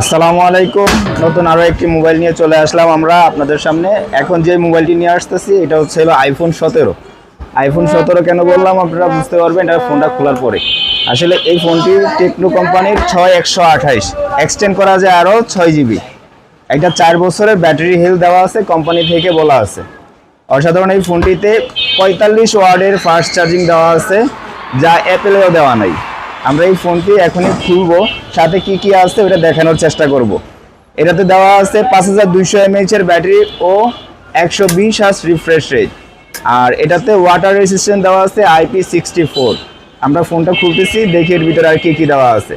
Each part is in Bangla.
আসসালামু আলাইকুম। নতুন আরও একটি মোবাইল নিয়ে চলে আসলাম আমরা আপনাদের সামনে। এখন যে মোবাইলটি নিয়ে আসতেছি, এটা হচ্ছে হলো আইফোন সতেরো। আইফোন সতেরো কেন বললাম আপনারা বুঝতে পারবেন, এটা ফোনটা খোলার পরে। আসলে এই ফোনটি টেকনো কোম্পানির ছয় একশো আঠাইশ। এক্সটেন্ড করা যায় আরও ছয় জিবি একটা চার বছরের ব্যাটারি হেলথ দেওয়া আছে, কোম্পানি থেকে বলা আছে। অসাধারণ এই ফোনটিতে পঁয়তাল্লিশ ওয়ার্ডের ফাস্ট চার্জিং দেওয়া আছে, যা অ্যাপেলেও দেওয়া নাই। আমরা এই ফোনটি এখনই খুলবো, সাথে কি কি আসছে ওটা দেখানোর চেষ্টা করব। এটাতে দেওয়া আছে পাঁচ হাজার দুইশো এমএইচ এর ব্যাটারি ও একশো বিশ হাস রিফ্রেশ রেট আর এটাতে ওয়াটার রেসিস্ট্যান্ট দেওয়া আছে আইপি সিক্সটি ফোর আমরা ফোনটা খুলতেছি, দেখি এর ভিতরে আর কি কি দেওয়া আছে।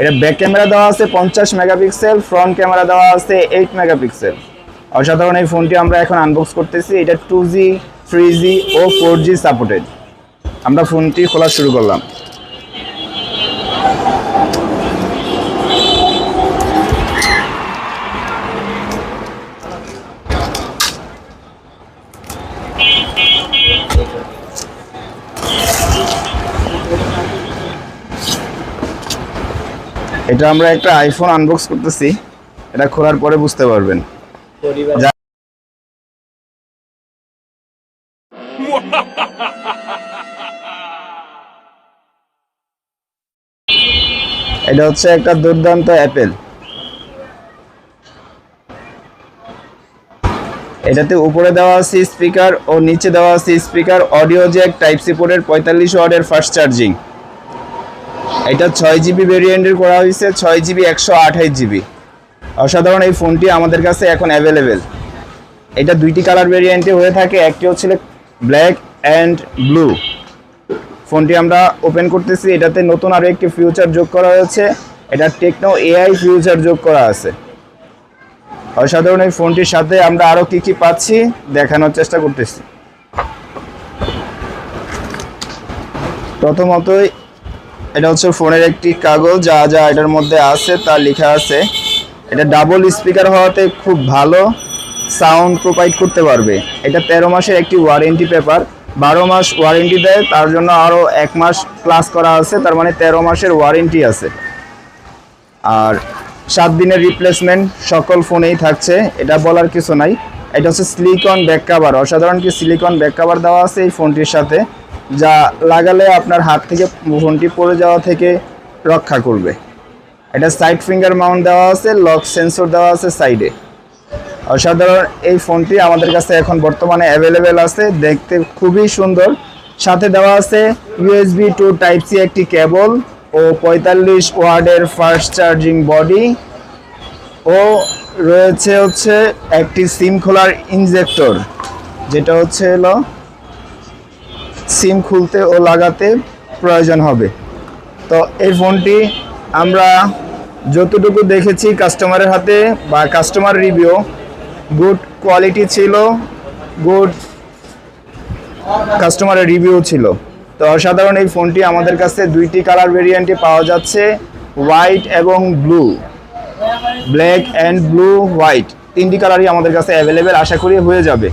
এটা ব্যাক ক্যামেরা দেওয়া আছে পঞ্চাশ মেগাপিক্সেল ফ্রন্ট ক্যামেরা দেওয়া আছে এইট মেগাপিক্সেল অসাধারণ এই ফোনটি আমরা এখন আনবক্স করতেছি, এটা টু জি থ্রি জি ও ফোর জি সাপোর্টেড আমরা ফোনটি খোলা শুরু করলাম। এটা আমরা একটা আইফোন আনবক্স করতেছি। এটা খোলার পরে বুঝতে পারবেন। এটা হচ্ছে একটা দুর্দান্ত অ্যাপেল এটাতে উপরে দেওয়া আছে স্পিকার ও নিচে দেওয়া আছে speaker audio jack type C পোর্টের পঁয়তাল্লিশ ওয়ার্ডের ফাস্ট চার্জিং এটা ছয় জিবি ভেরিয়েন্টের করা হয়েছে, ছয় জিবি একশো আঠাইশ জিবি। অসাধারণ এই ফোনটি আমাদের কাছে এখন অ্যাভেলেবেল এটা দুইটি কালার ভেরিয়েন্টে হয়ে থাকে, একটি হচ্ছে ব্ল্যাক অ্যান্ড ব্লু ফোনটি আমরা ওপেন করতেছি, এটাতে নতুন আরও একটি ফিউচার যোগ করা হয়েছে। এটা টেকনো এআই ফিউচার যোগ করা আছে। অসাধারণ এই ফোনটির সাথে আমরা আরও কী কী পাচ্ছি দেখানোর চেষ্টা করতেছি। প্রথমতই এটা হচ্ছে ফোনের একটি কাগজ, যা যা এটার মধ্যে আছে, তা লেখা আছে। এটা ডাবল স্পিকার হওয়াতে খুব ভালো সাউন্ড প্রোভাইড করতে পারবে। এটা তেরো মাসের একটি ওয়ারেন্টি পেপার বারো মাস ওয়ারেন্টি দেয়, তার জন্য আরও এক মাস ক্লাস করা আছে, তার মানে তেরো মাসের ওয়ারেন্টি আছে। আর সাত দিনের রিপ্লেসমেন্ট সকল ফোনেই থাকছে, এটা বলার কিছু নাই। এটা হচ্ছে সিলিকন ব্যাক কাভার অসাধারণ কি সিলিকন ব্যাক কাভার দেওয়া আছে এই ফোনটির সাথে? যা লাগালে আপনার হাত থেকে ফোনটি পড়ে যাওয়া থেকে রক্ষা করবে। এটা সাইড ফিঙ্গার মাউন্ট দেওয়া আছে লক সেন্সর দেওয়া আছে সাইডে অসাধারণ এই ফোনটি আমাদের কাছে এখন বর্তমানে অ্যাভেলেবেল আছে, দেখতে খুবই সুন্দর। সাথে দেওয়া আছে ইউএসবি টু টাইপ সি একটি কেবল ও পঁয়তাল্লিশ ওয়ার্ডের ফাস্ট চার্জিং বডি ও রয়েছে হচ্ছে একটি সিম খোলার ইনজেক্টর যেটা হচ্ছে হলো সিম খুলতে ও লাগাতে প্রয়োজন হবে। তো এই ফোনটি আমরা যতটুকু দেখেছি কাস্টমারের হাতে বা কাস্টমার রিভিউ, গুড কোয়ালিটি ছিল, গুড কাস্টমারের রিভিউ ছিল। তো অসাধারণ এই ফোনটি আমাদের কাছে দুইটি কালার ভেরিয়েন্টে পাওয়া যাচ্ছে হোয়াইট এবং blue black and blue white তিনটি কালারই আমাদের কাছে অ্যাভেলেবেল আশা করি হয়ে যাবে।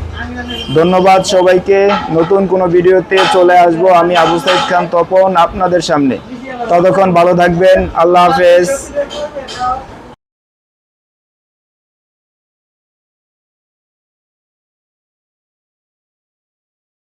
ধন্যবাদ সবাইকে। নতুন কোনো ভিডিওতে চলে আসব আমি আবু সাইদ খান তপন আপনাদের সামনে। ততক্ষণ ভালো থাকবেন। আল্লাহ হাফেজ।